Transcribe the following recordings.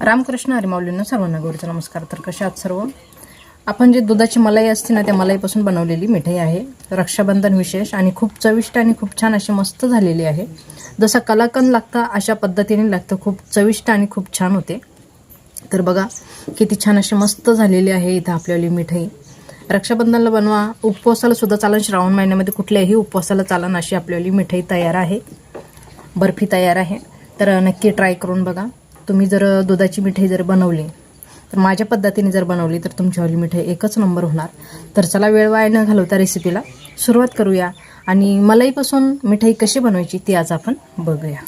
रामकृष्ण हरिमाऊलींना सर्वांना गौरीचा नमस्कार. तर कशा आहात सर्व? आपण जे दुधाची मलाई असते ना त्या मलाईपासून बनवलेली मिठाई आहे. रक्षाबंधन विशेष आणि खूप चविष्ट आणि खूप छान अशी मस्त झालेली आहे. जसं कलाकंद लागतं अशा पद्धतीने लागतं. खूप चविष्ट आणि खूप छान होते. तर बघा किती छान अशी मस्त झालेली आहे इथं आपल्याली मिठाई. रक्षाबंधनला बनवा. उपवासाला सुद्धा चालन. श्रावण महिन्यामध्ये कुठल्याही उपवासाला चालन अशी आपल्याली मिठाई तयार आहे. बर्फी तयार आहे. तर नक्की ट्राय करून बघा. तुम्ही जर दुधाची मिठाई जर बनवली तर माझ्या पद्धतीने जर बनवली तर तुमच्यावाली मिठाई एकच नंबर होणार. तर चला वेळ वाया न घालवता रेसिपीला सुरुवात करूया. आणि मलाईपासून मिठाई कशी बनवायची ती आज आपण बघूया.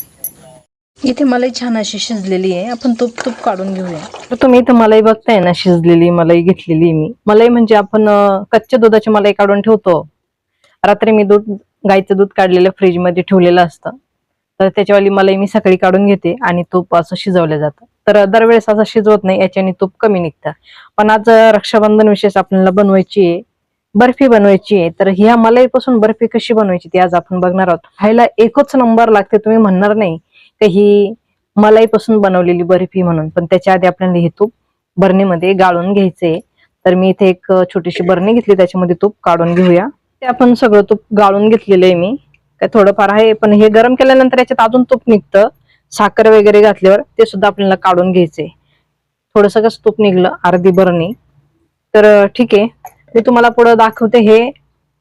इथे मलाई छान अशी शिजलेली आहे. आपण तूप तूप काढून घेऊया. तर तुम्ही इथं मलाई बघताय ना शिजलेली मलाई घेतलेली मी. मलाई म्हणजे आपण कच्च्या दुधाची मलाई काढून ठेवतो. रात्री मी दूध गाईचं दूध काढलेलं फ्रीजमध्ये ठेवलेलं असतं. तर त्याच्यावाली मलाई मी सकाळी काढून घेते आणि तूप असं शिजवलं जातं. तर दरवेळेस असं शिजवत नाही याच्याने तूप कमी निघतं. पण आज रक्षाबंधन विशेष आपल्याला बनवायची आहे बर्फी बनवायची आहे तर ह्या मलाईपासून बर्फी कशी बनवायची ती आज आपण बघणार आहोत. खायला एकच नंबर लागते तुम्ही म्हणणार नाही की ही मलाईपासून बनवलेली बर्फी म्हणून. पण त्याच्या आधी आपल्याला हे तूप बरणीमध्ये गाळून घ्यायचंय. तर मी इथे एक छोटीशी बरणी घेतली त्याच्यामध्ये तूप काढून घेऊया. ते आपण सगळं तूप गाळून घेतलेलं आहे मी. काय थोडंफार आहे पण हे गरम केल्यानंतर याच्यात अजून तूप निघतं. साखर वगैरे घातल्यावर ते सुद्धा आपल्याला काढून घ्यायचंय थोडस कसं तूप निघलं अर्धी बरणी तर ठीक आहे. मी तुम्हाला पुढं दाखवते हे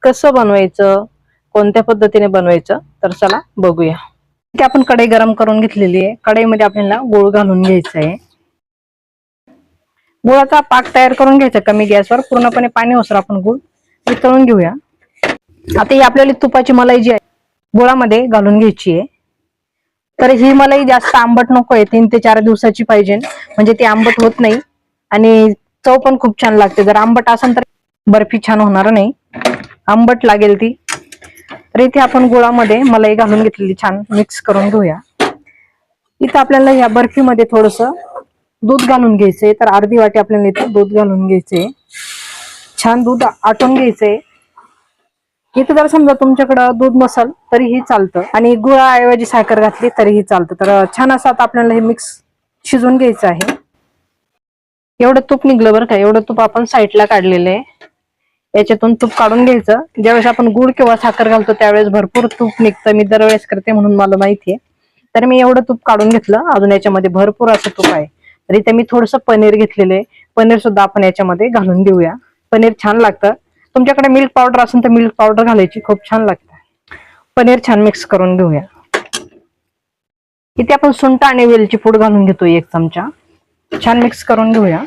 कसं बनवायचं कोणत्या पद्धतीने बनवायचं. तर चला बघूया. इथे आपण कढई गरम करून घेतलेली आहे. कढईमध्ये आपल्याला गुळ घालून घ्यायचं आहे. गुळाचा पाक तयार करून घ्यायचा कमी गॅसवर. पूर्णपणे पाणी ओसर आपण गुळ वितळून घेऊया. आता ही आपल्याला तुपाची मलाई जी आहे गुळामध्ये घालून घ्यायची आहे तर ही मलाई जास्त आंबट नको आहे. तीन ते चार दिवसाची पाहिजे. म्हणजे ती आंबट होत नाही. आणि चव पण खूप छान लागते. जर आंबट असेल तर बर्फी छान होणार नाही. आंबट लागेल ती. तर इथे आपण गुळामध्ये मलाई घालून घेतलेली छान मिक्स करून घेऊया. इथं आपल्याला या बर्फीमध्ये थोडस दूध घालून घ्यायचंय. तर अर्धी वाटी आपल्याला इथे दूध घालून घ्यायचंय. छान दूध आटून घ्यायचंय. इथं जर समजा तुमच्याकडं दूध नसल तरीही चालतं. आणि गुळाऐवजी साखर घातली तरीही चालतं. तर छान असं आता आपल्याला हे मिक्स शिजवून घ्यायचं आहे. एवढं तूप निघलं बरं का. एवढं तूप आपण साईडला काढलेलं आहे. याच्यातून तूप काढून घ्यायचं. ज्यावेळेस आपण गुळ किंवा साखर घालतो त्यावेळेस भरपूर तूप निघतं. मी दरवेळेस करते म्हणून मला माहिती आहे. तर मी एवढं तूप काढून घेतलं. अजून याच्यामध्ये भरपूर असं तूप आहे. तर इथे मी थोडंसं पनीर घेतलेलं आहे. पनीर सुद्धा आपण याच्यामध्ये घालून देऊया पनीर छान लागतं. तुमच्याकडे मिल्क पावडर असेल तर मिल्क पावडर घालायची. खूप छान लागते. पनीर छान मिक्स करून घेऊया. इथे आपण सुंठ आणि वेलची पूड घालून घेतो एक चमचा. छान मिक्स करून घेऊया.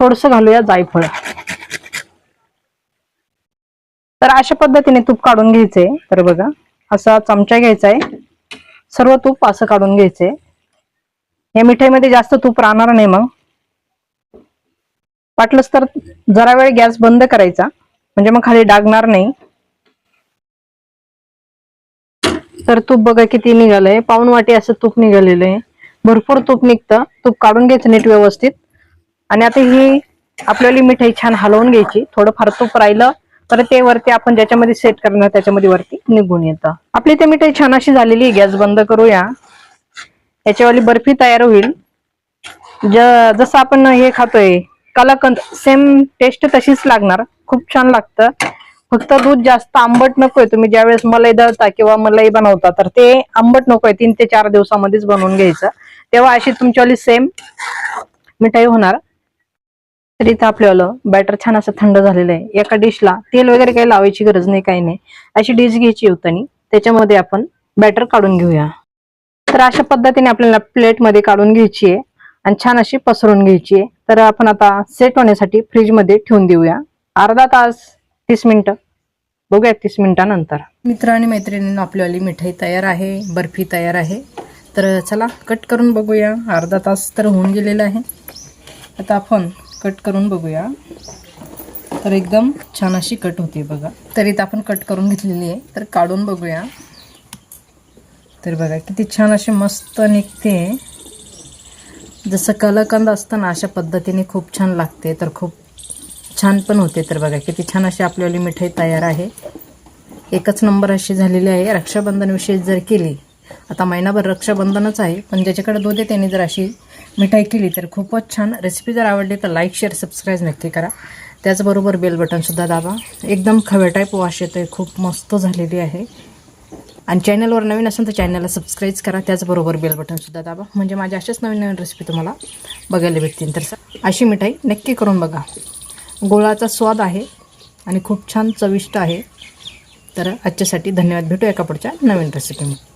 थोडस घालूया जायफळ. तर अशा पद्धतीने तूप काढून घ्यायचंय. तर बघा असा चमचा घ्यायचा आहे सर्व तूप असं काढून घ्यायचंय. या मिठाईमध्ये जास्त तूप राहणार नाही मग. वाटलंच तर जरा वेळ गॅस बंद करायचा. म्हणजे मग खाली डागणार नाही. तर तूप बघा किती निघालंय. पाऊन वाटी असं तूप निघालेलं आहे. भरपूर तूप निघतं. तूप काढून घ्यायचं नीट व्यवस्थित. आणि आता ही आपल्याला मिठाई छान हलवून घ्यायची. थोडं फार तूप राहिलं तर ते वरती आपण ज्याच्यामध्ये सेट करणार त्याच्यामध्ये वरती निघून येतं. आपली ते मिठाई छान अशी झालेली आहे. गॅस बंद करूया. याच्यावाली बर्फी तयार होईल. ज- जसं आपण हे खातोय कलाकंद सेम टेस्ट तशीच लागणार. खूप छान लागतं. फक्त दूध जास्त आंबट नकोय. तुम्ही ज्यावेळेस मलाई दळता किंवा मलाई बनवता तर ते आंबट नकोय. तीन ते चार दिवसामध्येच बनवून घ्यायचं. तेव्हा अशी तुमच्यावाली सेम मिठाई होणार. तर इथं आपल्याला बॅटर छान असं थंड झालेलं आहे. एका डिशला तेल वगैरे काही लावायची गरज नाही काही नाही. अशी डिश घ्यायची होतानी त्याच्यामध्ये आपण बॅटर काढून घेऊया. तर अशा पद्धतीने आपल्याला प्लेटमध्ये काढून घ्यायची आहे. आणि छान अशी पसरून घ्यायची आहे. तर आपण आता सेट होण्यासाठी फ्रीजमध्ये ठेवून देऊया. अर्धा तास तीस मिनिटं. बघूया तीस मिनिटानंतर. मित्र आणि मैत्रिणींना आपल्यावाली मिठाई तयार आहे बर्फी तयार आहे. तर चला कट करून बघूया. अर्धा तास तर होऊन गेलेला आहे. आता आपण कट करून बघूया. तर एकदम छान अशी कट होते बघा. तर इथं आपण कट करून घेतलेली आहे. तर काढून बघूया. तर बघा किती छान अशी मस्त निघते जसं कलकंद असतं ना अशा पद्धतीने खूप छान लागते तर खूप छान पण होते. तर बघा किती छान अशी आपल्यावाली मिठाई तयार आहे. एकच नंबर अशी झालेली आहे. रक्षाबंधनविषयी जर केली आता महिनाभर रक्षाबंधनच आहे पण ज्याच्याकडे दूध आहे जर अशी मिठाई केली तर खूपच छान रेसिपी जर आवडली तर लाईक शेअर सबस्क्राईब नक्की करा. त्याचबरोबर बेल बटनसुद्धा दाबा. एकदम खव्या टाईप वाश येतो आहे खूप मस्त झालेली आहे. आणि चॅनलवर नवीन असेल तर चॅनलला सबस्क्राईब करा. त्याचबरोबर बेल बटनसुद्धा दाबा. म्हणजे माझ्या अशाच नवीन नवीन रेसिपी तुम्हाला बघायला भेटतील. तर अशी मिठाई नक्की करून बघा. गोळाचा स्वाद आहे आणि खूप छान चविष्ट आहे. तर आजच्यासाठी धन्यवाद. भेटू एका पुढच्या नवीन रेसिपीमध्ये